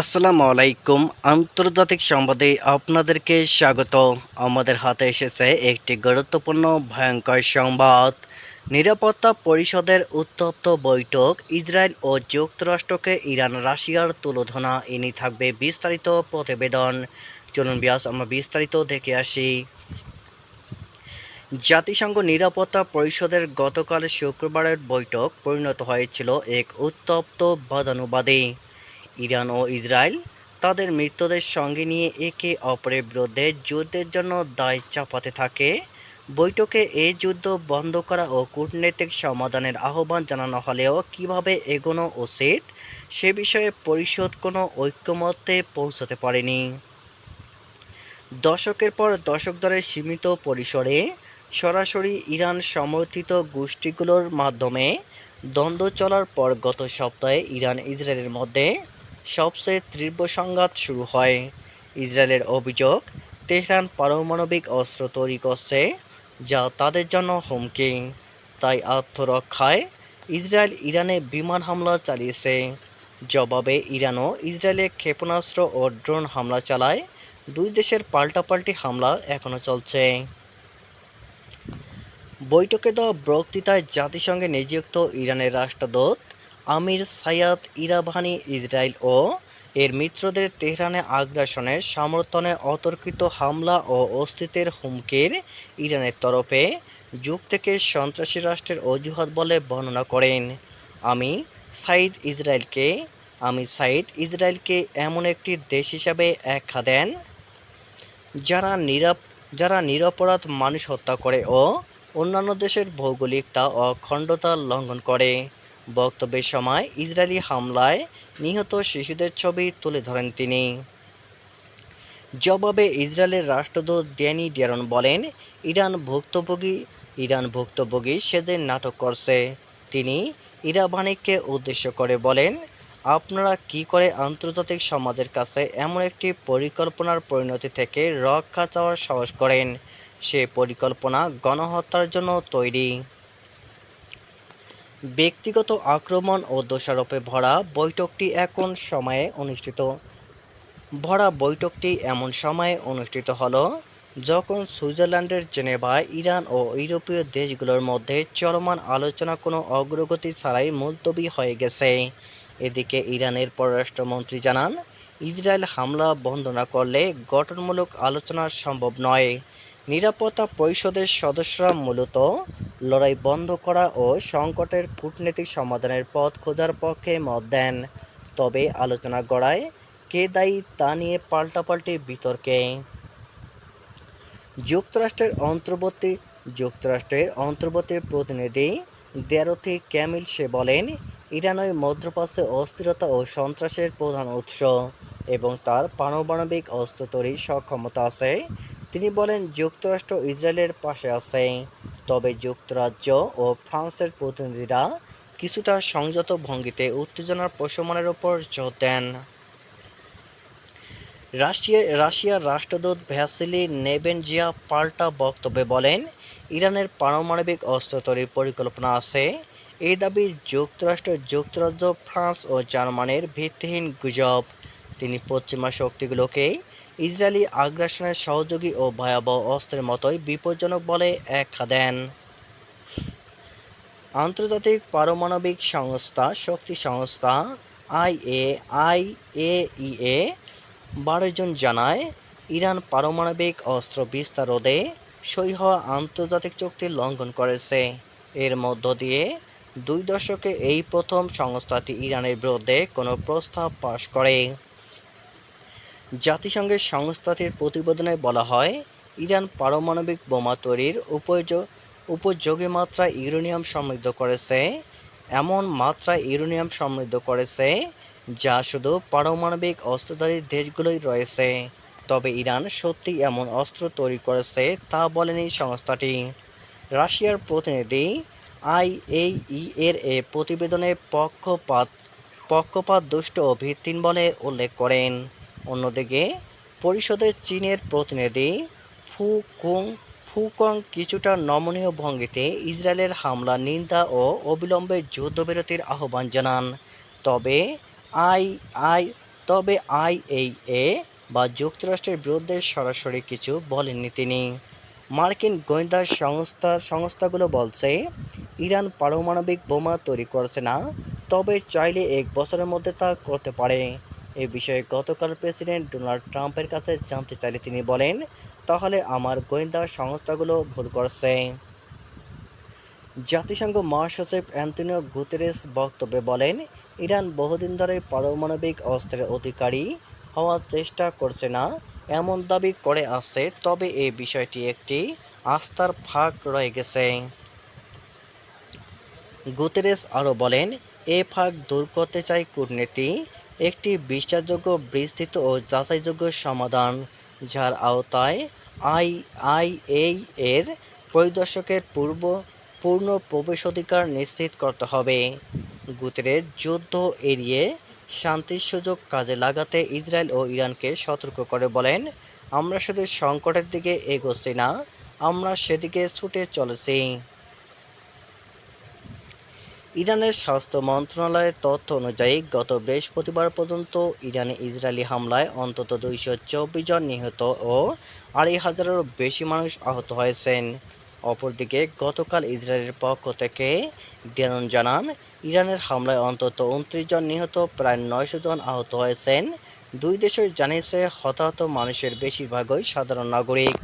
আসসালামু আলাইকুম। আন্তর্জাতিক সংবাদে আপনাদেরকে স্বাগত। আমাদের হাতে এসেছে একটি গুরুত্বপূর্ণ, ভয়ঙ্কর সংবাদ। নিরাপত্তা পরিষদের উত্তপ্ত বৈঠক, ইসরায়েল ও যুক্তরাষ্ট্রকে ইরান, রাশিয়ার তুলোধনা, এনে থাকবে বিস্তারিত প্রতিবেদন। চলুন বিয়াস, আমরা বিস্তারিত দেখে আসি। জাতিসংঘ নিরাপত্তা পরিষদের গতকাল শুক্রবারের বৈঠক পরিণত হয়েছিল এক উত্তপ্ত বাদানুবাদী। ইরান ও ইসরায়েল তাদের মৃত্যুদের সঙ্গে নিয়ে একে অপরের বিরুদ্ধে যুদ্ধের জন্য দায় চাপাতে থাকে। বৈঠকে এই যুদ্ধ বন্ধ করা ও কূটনৈতিক সমাধানের আহ্বান জানানো হলেও কীভাবে এগোনো উচিত সে বিষয়ে পরিষদ কোনো ঐক্যমত্যে পৌঁছাতে পারেনি। দশকের পর দশক ধরে সীমিত পরিসরে সরাসরি ইরান সমর্থিত গোষ্ঠীগুলোর মাধ্যমে দ্বন্দ্ব চলার পর গত সপ্তাহে ইরান ইসরায়েলের মধ্যে সবচেয়ে তীব্র সংঘাত শুরু হয়। ইসরায়েলের অভিযোগ, তেহরান পারমাণবিক অস্ত্র তৈরি করছে, যা তাদের জন্য হুমকি। তাই আত্মরক্ষায় ইসরায়েল ইরানে বিমান হামলা চালিয়েছে। জবাবে ইরানও ইসরায়েলে ক্ষেপণাস্ত্র ও ড্রোন হামলা চালায়। দুই দেশের পাল্টাপাল্টি হামলা এখনও চলছে। বৈঠকে দেওয়া বক্তৃতায় জাতিসংঘে নিযুক্ত ইরানের রাষ্ট্রদূত আমির সাইয়াদ ইরাভানি ইসরায়েল ও এর মিত্রদের তেহরানে আগ্রাসনের সমর্থনে অতর্কিত হামলা ও অস্তিত্বের হুমকির ইরানের তরফে যুগ থেকে সন্ত্রাসী রাষ্ট্রের অজুহাত বলে বর্ণনা করেন। আমি সাইদ ইসরায়েলকে, আমি সাইদ ইসরায়েলকে এমন একটি দেশ হিসাবে ব্যাখ্যা দেন, যারা নিরাপ, যারা নিরপরাধ মানুষ হত্যা করে ও অন্যান্য দেশের ভৌগোলিকতা ও অখণ্ডতা লঙ্ঘন করে। বক্তব্যের সময় ইসরায়েলি হামলায় নিহত শিশুদের ছবি তুলে ধরেন তিনি। জবাবে ইসরায়েলের রাষ্ট্রদূত ড্যানি ড্যারন বলেন, ইরান ভুক্তভোগী ইরান ভুক্তভোগী সেজে নাটক করছে। তিনি ইরাবানিককে উদ্দেশ্য করে বলেন, আপনারা কি করে আন্তর্জাতিক সমাজের কাছে এমন একটি পরিকল্পনার পরিণতি থেকে রক্ষা চাওয়ার সাহস করেন? সে পরিকল্পনা গণহত্যার জন্য তৈরি। ব্যক্তিগত আক্রমণ ও দোষারোপে ভরা বৈঠকটি এখন সময়ে অনুষ্ঠিত। ভরা বৈঠকটি এমন সময়ে অনুষ্ঠিত হল যখন সুইজারল্যান্ডের জেনেভায় ইরান ও ইউরোপীয় দেশগুলোর মধ্যে চলমান আলোচনা কোনো অগ্রগতি ছাড়াই মুলতবি হয়ে গেছে। এদিকে ইরানের পররাষ্ট্রমন্ত্রী জানান, ইসরায়েল হামলা বন্ধ না করলে গঠনমূলক আলোচনা সম্ভব নয়। নিরাপত্তা পরিষদের সদস্যরা মূলত লড়াই বন্ধ করা ও সংকটের কূটনৈতিক সমাধানের পথ খোঁজার পক্ষে মত দেন। তবে আলোচনা গড়ায় কে দায়ী তা নিয়ে পাল্টাপাল্টি বিতর্কে। যুক্তরাষ্ট্রের অন্তর্বর্তী যুক্তরাষ্ট্রের অন্তর্বর্তী প্রতিনিধি দেরথি ক্যামিল সে বলেন ইরানই মধ্যপ্রাচ্যে অস্থিরতা ও সন্ত্রাসের প্রধান উৎস এবং তার পারমাণবিক অস্ত্র তৈরির সক্ষমতা আছে। তিনি বলেন, যুক্তরাষ্ট্র ইসরায়েলের পাশে আছে। তবে যুক্তরাজ্য ও ফ্রান্সের প্রতিনিধিরা কিছুটা সংযত ভঙ্গিতে উত্তেজনার প্রশমনের ওপর জোর দেন। রাশিয়া, রাশিয়ার রাষ্ট্রদূত ভ্যাসিলি নেবেনজিয়া পাল্টা বক্তব্যে বলেন, ইরানের পারমাণবিক অস্ত্র তৈরির পরিকল্পনা আছে। এই দাবি যুক্তরাষ্ট্র, যুক্তরাজ্য, ফ্রান্স ও জার্মানির ভিত্তিহীন গুজব। তিনি পশ্চিমা শক্তিগুলোকে ইসরায়েলি আগ্রাসনের সহযোগী ও ভয়াবহ অস্ত্রের মতোই বিপজ্জনক বলে ব্যাখ্যা দেন। আন্তর্জাতিক পারমাণবিক সংস্থা, শক্তি সংস্থা, আইএ, আইএইএ, বারো জন জানায়, ইরান পারমাণবিক অস্ত্র বিস্তার রোধে সই হওয়া আন্তর্জাতিক চুক্তি লঙ্ঘন করেছে। এর মধ্য দিয়ে দুই দশকে এই প্রথম সংস্থাটি ইরানের বিরুদ্ধে কোনো প্রস্তাব পাশ করে। জাতিসংঘের সংস্থাটির প্রতিবেদনে বলা হয়, ইরান পারমাণবিক বোমা তৈরির উপযোগ উপযোগী মাত্রা ইউরেনিয়াম সমৃদ্ধ করেছে। এমন মাত্রা ইউরেনিয়াম সমৃদ্ধ করেছে যা শুধু পারমাণবিক অস্ত্রধারী দেশগুলোই রয়েছে। তবে ইরান সত্যি এমন অস্ত্র তৈরি করেছে তা বলেনি সংস্থাটি। রাশিয়ার প্রতিনিধি আইএই এর এ প্রতিবেদনে পক্ষপাত পক্ষপাত দুষ্ট ও ভিত্তিহীন বলে উল্লেখ করেন। অন্যদিকে, পরিষদের চীনের প্রতিনিধি ফু কুং ফুকং কিছুটা নমনীয় ভঙ্গিতে ইসরায়েলের হামলা, নিন্দা ও অবিলম্বে যুদ্ধবিরতির আহ্বান জানান। তবে আই আই, তবে আইএইএ বা যুক্তরাষ্ট্রের বিরুদ্ধে সরাসরি কিছু বলেননি তিনি। মার্কিন গোয়েন্দা সংস্থার সংস্থাগুলো বলছে, ইরান পারমাণবিক বোমা তৈরি করছে না, তবে চাইলে এক বছরের মধ্যে তা করতে পারে। এ বিষয়ে গতকাল প্রেসিডেন্ট ডোনাল্ড ট্রাম্পের কাছে জানতে চাইলে তিনি বলেন, তাহলে আমার গোয়েন্দা সংস্থাগুলো ভুল করছে। জাতিসংঘ মহাসচিব অ্যান্টনিও গুতেরেস বক্তব্যে বলেন, ইরান বহুদিন ধরে পারমাণবিক অস্ত্রের অধিকারী হওয়ার চেষ্টা করছে না, এমন দাবি করে আসছে, তবে এই বিষয়টি একটি আস্থার ফাঁক রয়ে গেছে। গুতেরেস আরও বলেন, এ ফাঁক দূর করতে চাই কূটনীতি একটি বিশ্বাসযোগ্য, বিস্তৃত ও যাচাইযোগ্য সমাধান, যার আওতায় আই আই এই এর পরিদর্শকের পূর্ব, পূর্ণ প্রবেশাধিকার নিশ্চিত করতে হবে। গুতেরেস যুদ্ধ এড়িয়ে শান্তির সুযোগ কাজে লাগাতে ইসরায়েল ও ইরানকে সতর্ক করে বলেন, আমরা শুধু সংকটের দিকে এগোচ্ছি না, আমরা সেদিকে ছুটে চলেছি। ইরানের স্বাস্থ্য মন্ত্রণালয়ের তথ্য অনুযায়ী, গত বৃহস্পতিবার পর্যন্ত ইরানে ইসরায়েলি হামলায় অন্তত দুইশো চব্বিশ জন নিহত ও আড়াই হাজারেরও বেশি মানুষ আহত হয়েছেন। অপরদিকে, গতকাল ইসরায়েলের পক্ষ থেকে ডেনন জানান, ইরানের হামলায় অন্তত উনত্রিশ জন নিহত, প্রায় নয়শো জন আহত হয়েছেন। দুই দেশই জানিয়েছে, হতাহত মানুষের বেশিরভাগই সাধারণ নাগরিক।